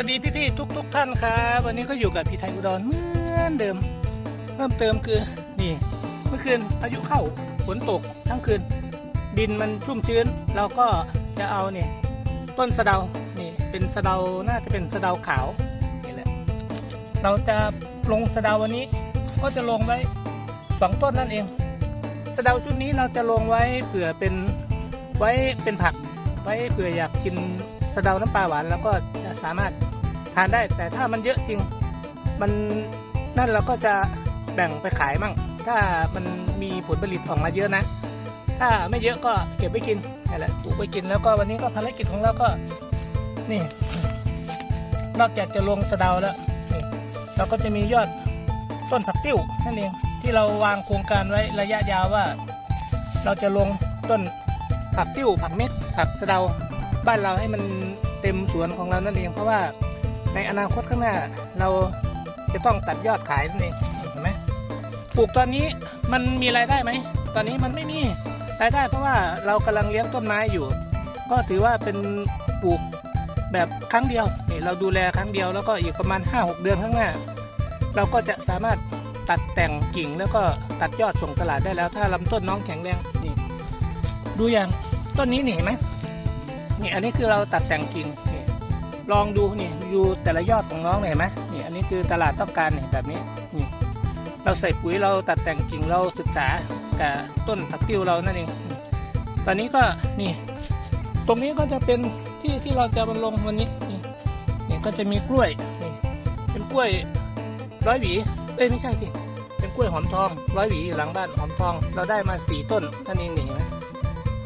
วัสดีพี่ๆทุกๆท่านครับวันนี้ก็อยู่กับพี่ไทยอุดรเหมือนเดิมเพิ่มเติมคือนี่ เมื่อคืนพายุเข้าฝนตกทั้งคืน ดินมันชุ่มชื้น เราก็จะเอาเนี่ยต้นสะเดานี่เป็นสะเดาน่าจะเป็นสะเดาขาวนี่แหละเราจะลงสะเดาวันนี้ ก็จะลงไว้สองต้นนั่นเอง สะเดาชุดนี้เราจะลงไว้เผื่อเป็นไว้เป็นผัก ไว้เผื่ออยากกินะเดาน้ำปลาหวานแล้วก็จะสามารถทานได้ แต่ถ้ามันเยอะจริง มันนั่นเราก็จะแบ่งไปขายมั่ง ถ้ามันมีผลผลิตออกมาเยอะนะ ถ้าไม่เยอะก็เก็บไว้กินนั่นแหละปลูกไว้กินแล้วก็วันนี้ก็ภารกิจของเราก็นี่ นอกจากจะลงสะเดาแล้วนี่เราก็จะมียอดต้นผักติ้วนั่นเองที่เราวางโครงการไว้ระยะยาวว่า เราจะลงต้นผักติ้วผักเม็ดผักสะเดา บ้านเราให้มันเต็มสวนของเรานั่นเองเพราะว่าในอนาคตข้างหน้าเราจะต้องตัดยอดขายนั่นเองเห็นไหมปลูกตอนนี้มันมีรายได้ไหมตอนนี้มันไม่มีรายได้ เพราะว่าเรากำลังเลี้ยงต้นไม้อยู่ ก็ถือว่าเป็นปลูกแบบครั้งเดียวนี่เราดูแลครั้งเดียวแล้วก็อีกประมาณ 5-6 เดือนข้างหน้า เราก็จะสามารถตัดแต่งกิ่งแล้วก็ตัดยอดส่งตลาดได้แล้ว ถ้าลำต้นน้องแข็งแรงนี่ดูอย่างต้นนี้นี่เห็นไหม นี่อันนี้คือเราตัดแต่งกิ่งนี่ลองดูนี่ดูแต่ละยอดของน้องเห็นไหมนี่อันนี้คือตลาดต้องการนี่แบบนี้นี่เราใส่ปุ๋ยเราตัดแต่งกิ่งเราศึกษากับต้นผักติ้วเรานั่นเองตอนนี้ก็นี่ ตรงนี้ก็จะเป็นที่ที่เราจะมาลงวันนี้นี่นี่ก็จะมีกล้วยนี่เป็นกล้วยร้อยหวีเอ้ยไม่ใช่สิเป็นกล้วยหอมทองร้อยหวีอยู่หลังบ้านหอมทอง เราได้มาสี่ต้นท่านเองนี่เห็นไหม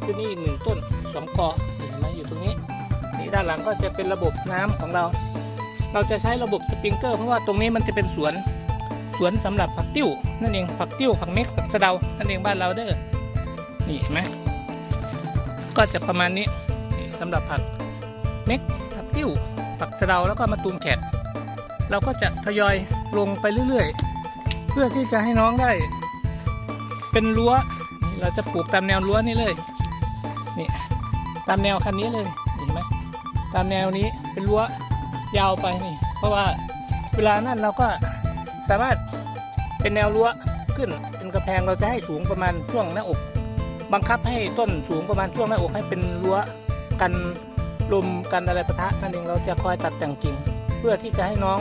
ที่นี่หนึ่งต้นสองกอ ด้านหลังก็จะเป็นระบบน้ำของเรา เราจะใช้ระบบสปริงเกอร์เพราะว่าตรงนี้มันจะเป็นสวนสวนสำหรับผักติ้วนั่นเองผักติ้วผักเม็กผักสะเดานั่นเองบ้านเราเด้อนี่เห็นไหมก็จะประมาณนี้นี่สำหรับผักเม็กผักติ้วผักสะเดาแล้วก็มะตูมแขกเราก็จะทยอยลงไปเรื่อยๆ เพื่อที่จะให้น้องได้ เป็นรั้วเราจะปลูกตามแนวรั้วนี่เลยนี่ตามแนวคันนี้เลย ตามแนวนี้เป็นรั้วยาวไปนี่ เพราะว่าเวลานั้นเราก็สามารถเป็นแนวรั้วขึ้นเป็นกระแพงเราจะให้สูงประมาณช่วงหน้าอก บังคับให้ต้นสูงประมาณช่วงหน้าอกให้เป็นรั้วกันลมกันอะไรปะทะนั่นเองเราจะคอยตัดแต่งกิ่ง เพื่อที่จะให้น้อง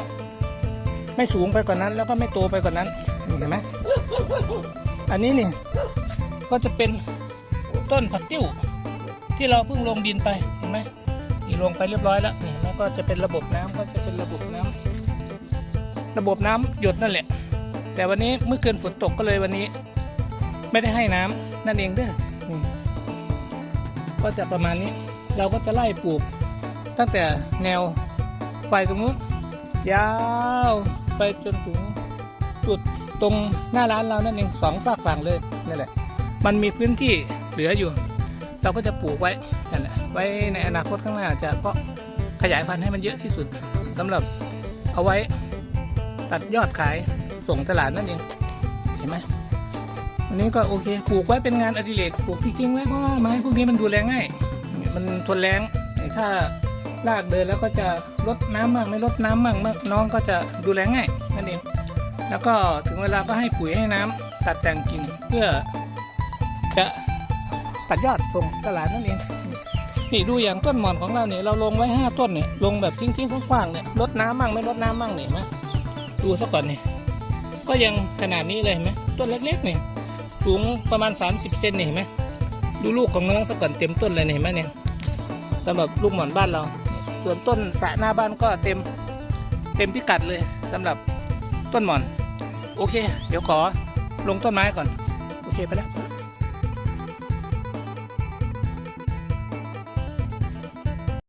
ไม่สูงไปกว่านนั้น แล้วก็ไม่โตไปกว่านนั้นเห็นไหมอันนี้นี่ก็จะเป็นต้นผักติ้ว ที่เราเพิ่งลงดินไปเห็นไหมี่ลงไปเรียบร้อยแล้วนี่แล้วก็จะเป็นระบบน้ำก็จะเป็นระบบน้ำระบบน้ำหยดนั่นแหละ แต่วันนี้เมื่อคืนฝนตกก็เลยวันนี้ ไม่ได้ให้น้ำนั่นเองเด้อนี่ก็จะประมาณนี้ เราก็จะไล่ปลูก ตั้งแต่แนวไปตรงนู้นยาวไปจนถึงจุดตรงหน้าร้านเรานั่นเองสองฝากฝั่งเลยนั่นแหละ มันมีพื้นที่เหลืออยู่ เราก็จะปลูกไว้นั่นแหละ ไว้ในอนาคตข้างหน้าจะก็ขยายพันธุ์ให้มันเยอะที่สุดสำหรับเอาไว้ตัดยอดขายส่งตลาดนั่นเองเห็นไหมวันนี้ก็โอเคปลูกไว้เป็นงานอดิเรกปลูกทิ้งๆไว้เพราะว่าไม้พวกนี้มันดูแลง่าย มันทนแรงถ้ารากเดินแล้วก็จะลดน้ำมั่งไม่ลดน้ำมั่งน้องก็จะดูแลง่ายนั่นเองแล้วก็ถึงเวลาก็ให้ปุ๋ยให้น้ำตัดแต่งกิ่งเพื่อจะตัดยอดส่งตลาดนั่นเอง นี่ดูอย่างต้นหมอนของเราเนี่ยเราลงไว้ห้าต้นเนี่ยลงแบบทิ้งๆกว้างๆเนี่ยลดน้ำมั่งไม่ลดน้ำมั่งเนี่ยเห็นไหมดูซะก่อนเนี่ยก็ยังขนาดนี้เลยเห็นไหมต้นเล็กๆเนี่ยสูงประมาณ 30เซนเนี่ยเห็นไหมดูลูกของน้องซะก่อนเต็มต้นเลยเนี่ยเห็นไหมเนี่ยสำหรับลูกหมอนบ้านเรา ส่วนต้นสะหน้าบ้านก็เต็มเต็มพิกัดเลยสำหรับต้นหมอน โอเค เดี๋ยวขอลงต้นไม้ก่อน โอเคไปแล้ว